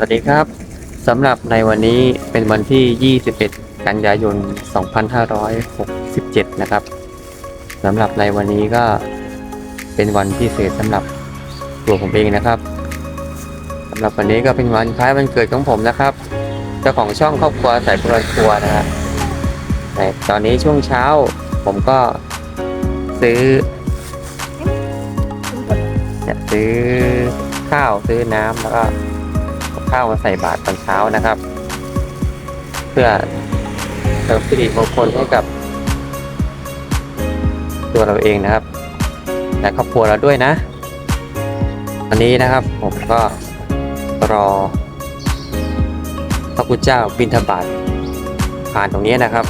สวัสดีครับสำหรับในวันนี้เป็นวันที่ 21 กันยายน 2567 นะครับสำหรับในวันนี้ก็เป็นวันพิเศษสำหรับตัวผมเองนะครับสำหรับวันนี้ก็เป็นวันคล้ายวันเกิดของผมนะครับ เจ้าของช่องครอบครัวสายพลครัวนะครับแต่ตอนนี้ช่วงเช้าผมก็ซื้อซื้อข้าวซื้อน้ำแล้วก็ ข้าวมาใส่บาตรตอนเช้านะครับ เพื่อเสริมสิริมงคลให้กับ ตัวเราเองนะครับ และครอบครัวเราด้วยนะวันนี้นะครับผมก็รอพระพุทธเจ้าบิณฑบาตผ่านตรงนี้นะครับ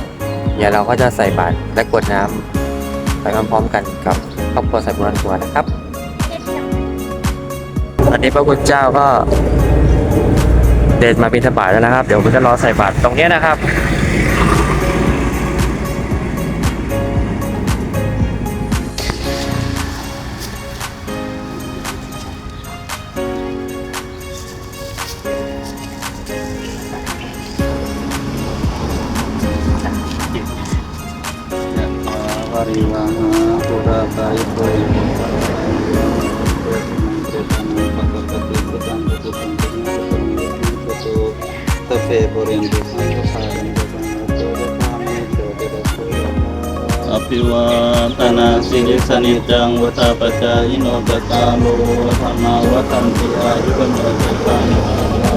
เดี๋ยวเราก็จะใส่บาตรและกรวดน้ำไปพร้อมๆกันกับครอบครัวสายบุญทัวร์นะครับตอนนี้พระคุณเจ้าก็ เดินมาบิณฑบาตแล้วนะครับ เดี๋ยวผมจะรอใส่บาตรตรงนี้นะครับวาริวาหาปุราปายโยสเปปุเรนตุสังฆารังกสังโตยะธามิโชติระโสยะ อภิวาตนาสิริสนิจังวัฏปจายโนจตารโลธรรมาวัฏันติอายุวันโนจตาร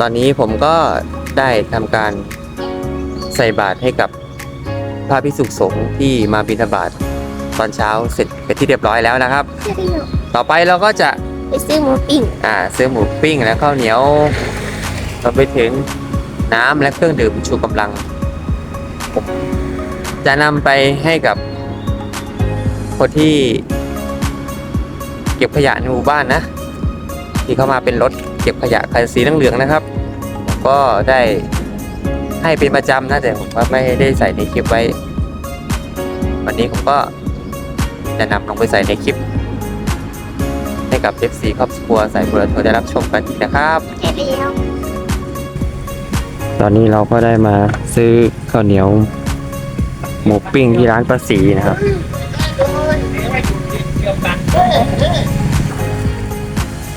ตอนนี้ผมก็ได้ทำการใส่บาตรให้กับพระภิกษุสงฆ์ที่มาบิณฑบาตตอนเช้าเสร็จเป็นที่เรียบร้อยแล้วนะครับ ต่อไปเราก็จะไปซื้อหมูปิ้งอ่าซื้อหมูปิ้งและข้าวเหนียวรวมไปถึงน้ำและเครื่องดื่มชูกำลัง จะนำไปให้กับคนที่เก็บขยะในหมู่บ้านนะ ที่เข้ามาเป็นรถเก็บขยะคันสีเหลืองๆนะครับผมก็ได้ให้เป็นประจำนะแต่ผมว่าไม่ได้ใส่ในคลิปไว้ วันนี้ผมก็จะนำลงไปใส่ในคลิป ให้กับ FC ครอบครัวสายบุรทัวร์ได้รับชมกันอีกนะครับแค่เดียวตอนนี้เราก็ได้มาซื้อข้าวเหนียวหมูปิ้งที่ร้านประสีนะครับ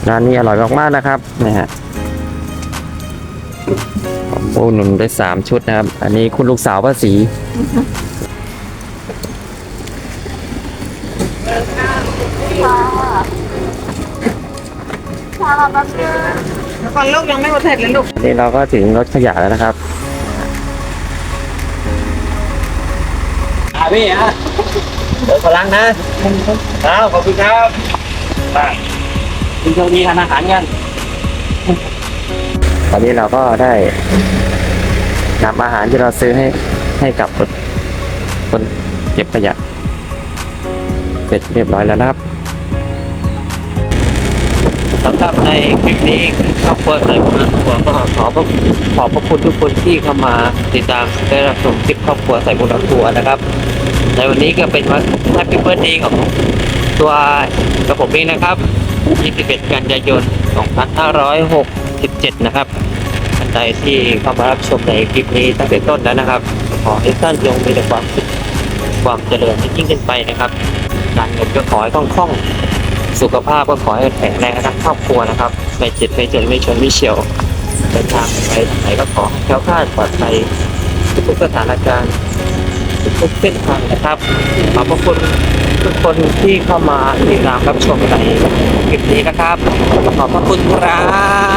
ร้านนี้อร่อยมากๆนะครับนะฮะผมโอ้หนุนได้สามชุดนะครับ อันนี้คุณลูกสาวป้าสีพอแป๊บนึงก่อนลูกยังไม่หมดเสร็จเลยลูกนนี้เราก็ถึงรถขยะแล้วนะครับอะพี่ฮะเดี๋ยวพลังนะ ครับ ขอบคุณครับไป คุณโชคดีทานอาหารกันตอนนี้เราก็ได้นำอาหารที่เราซื้อให้ให้กับคนคนเก็บขยะเสร็จเรียบร้อยแล้วนะครับสำหรับในคลิปนี้ครอบครัวสายบุญทัวร์ก็ขอขอบขอบพระคุณทุกคนที่เข้ามาติดตามได้รับชมคลิปครอบครัวสายบุญทัวร์นะครับ ในวันนี้ก็เป็นวันแฮปปี้เบิร์ดเดย์ของ ตัวกระผมเองนะครับ 21 กันยายน 2567 นะครับท่านใดที่เข้ามารับชมในคลิปนี้ตั้งแต่ต้นแล้วนะครับ ขอให้ท่านจงมีแต่ความสุขความเจริญยิ่งขึ้นไปนะครับการเงินก็ขอให้คล่องๆ สุขภาพก็ขอให้แข็งแรงทั้งครอบครัวนะครับไม่เจ็บไม่เจ็บไม่ชนไม่เฉียวเดินทางไปไหนก็ขอแคล้วคลาดปลอดภัยทุกสถานการณ์ทุกเส้นทางนะครับขอบพระคุณ ทุกคนที่เข้ามาติดตามรับชมในคลิปนี้นะครับ ขอบพระคุณครับ